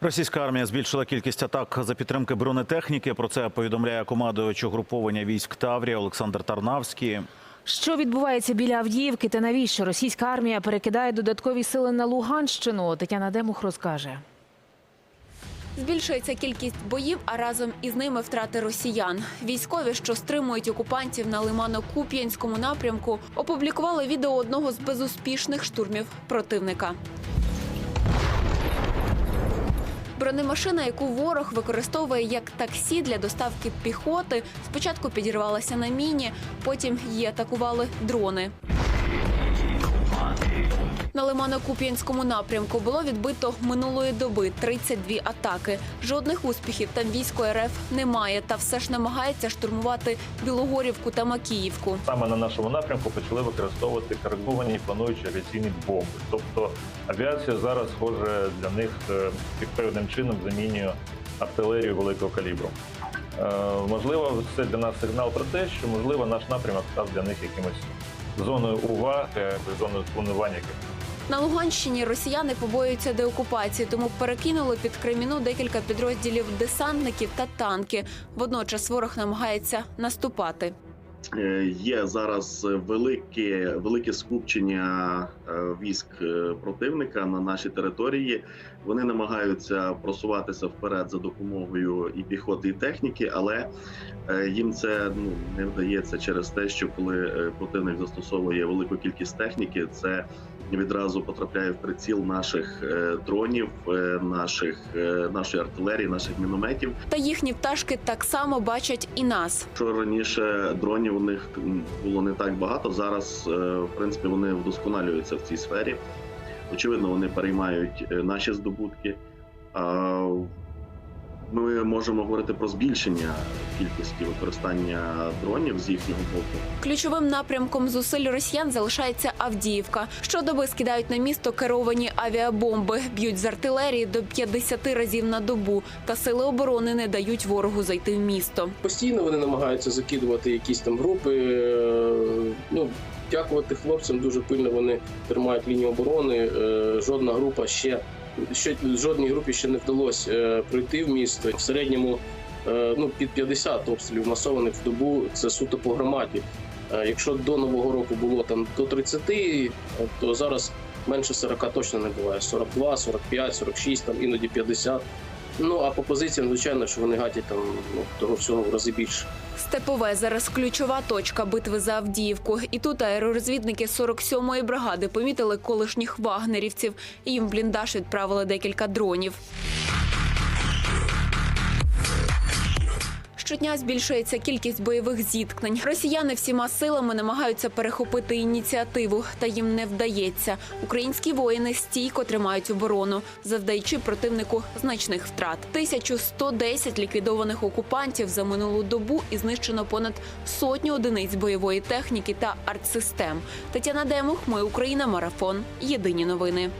Російська армія збільшила кількість атак за підтримки бронетехніки. Про це повідомляє командуючий угруповання військ Таврія Олександр Тарнавський. Що відбувається біля Авдіївки та навіщо російська армія перекидає додаткові сили на Луганщину? Тетяна Демух розкаже. Збільшується кількість боїв, а разом із ними втрати росіян. Військові, що стримують окупантів на Лимано-Куп'янському напрямку, опублікували відео одного з безуспішних штурмів противника. Бронемашина, яку ворог використовує як таксі для доставки піхоти, спочатку підірвалася на міні, потім її атакували дрони. На Лимано-Куп'янському напрямку було відбито минулої доби 32 атаки. Жодних успіхів там військо РФ немає, та все ж намагається штурмувати Білогорівку та Макіївку. Саме на нашому напрямку почали використовувати кориговані і плануючі авіаційні бомби. Тобто авіація зараз, схоже, для них е, певним чином замінює артилерію великого калібру. Е, Можливо, це для нас сигнал про те, що можливо наш напрямок став для них якимось зоною уваги, зоною планування. На Луганщині росіяни побоюються деокупації, тому перекинули під Креміну декілька підрозділів десантників та танки. Водночас ворог намагається наступати. Е, Є зараз велике, велике скупчення е, військ е, противника на нашій території. Вони намагаються просуватися вперед за допомогою і піхоти, і техніки, але їм це ну не вдається через те, що коли противник застосовує велику кількість техніки, це відразу потрапляє в приціл наших е, дронів, е, наших е, нашої артилерії, наших мінометів. Та їхні пташки так само бачать і нас. Що раніше дронів у них було не так багато. Зараз, в принципі, вони вдосконалюються в цій сфері. Очевидно, вони переймають наші здобутки. Ми можемо говорити про збільшення кількості використання дронів з їхнього боку. Ключовим напрямком зусиль росіян залишається Авдіївка. Щодоби скидають на місто керовані авіабомби, б'ють з артилерії до 50 разів на добу. Та сили оборони не дають ворогу зайти в місто. Постійно вони намагаються закидувати якісь там групи. е, Ну, дякувати хлопцям, дуже пильно вони тримають лінію оборони. Е, Жодна група ще ще жодній групі ще не вдалося е, пройти в місто. В середньому е, ну, під 50 обстрілів масованих в добу це суто по громаді. Е, Якщо до нового року було там до 30, е, то зараз менше 40 точно не буває. 42, 45, 46, там іноді 50. Ну а по позиціям, звичайно, що вони гатять там ну, того всього в рази більше. Степове зараз ключова точка битви за Авдіївку. І тут аеророзвідники 47-ї бригади помітили колишніх вагнерівців. Їм бліндаж відправили декілька дронів. Щодня збільшується кількість бойових зіткнень. Росіяни всіма силами намагаються перехопити ініціативу, та їм не вдається. Українські воїни стійко тримають оборону, завдаючи противнику значних втрат. 1110 ліквідованих окупантів за минулу добу і знищено понад сотню одиниць бойової техніки та артсистем. Тетяна Демух, ми Україна, марафон. Єдині новини.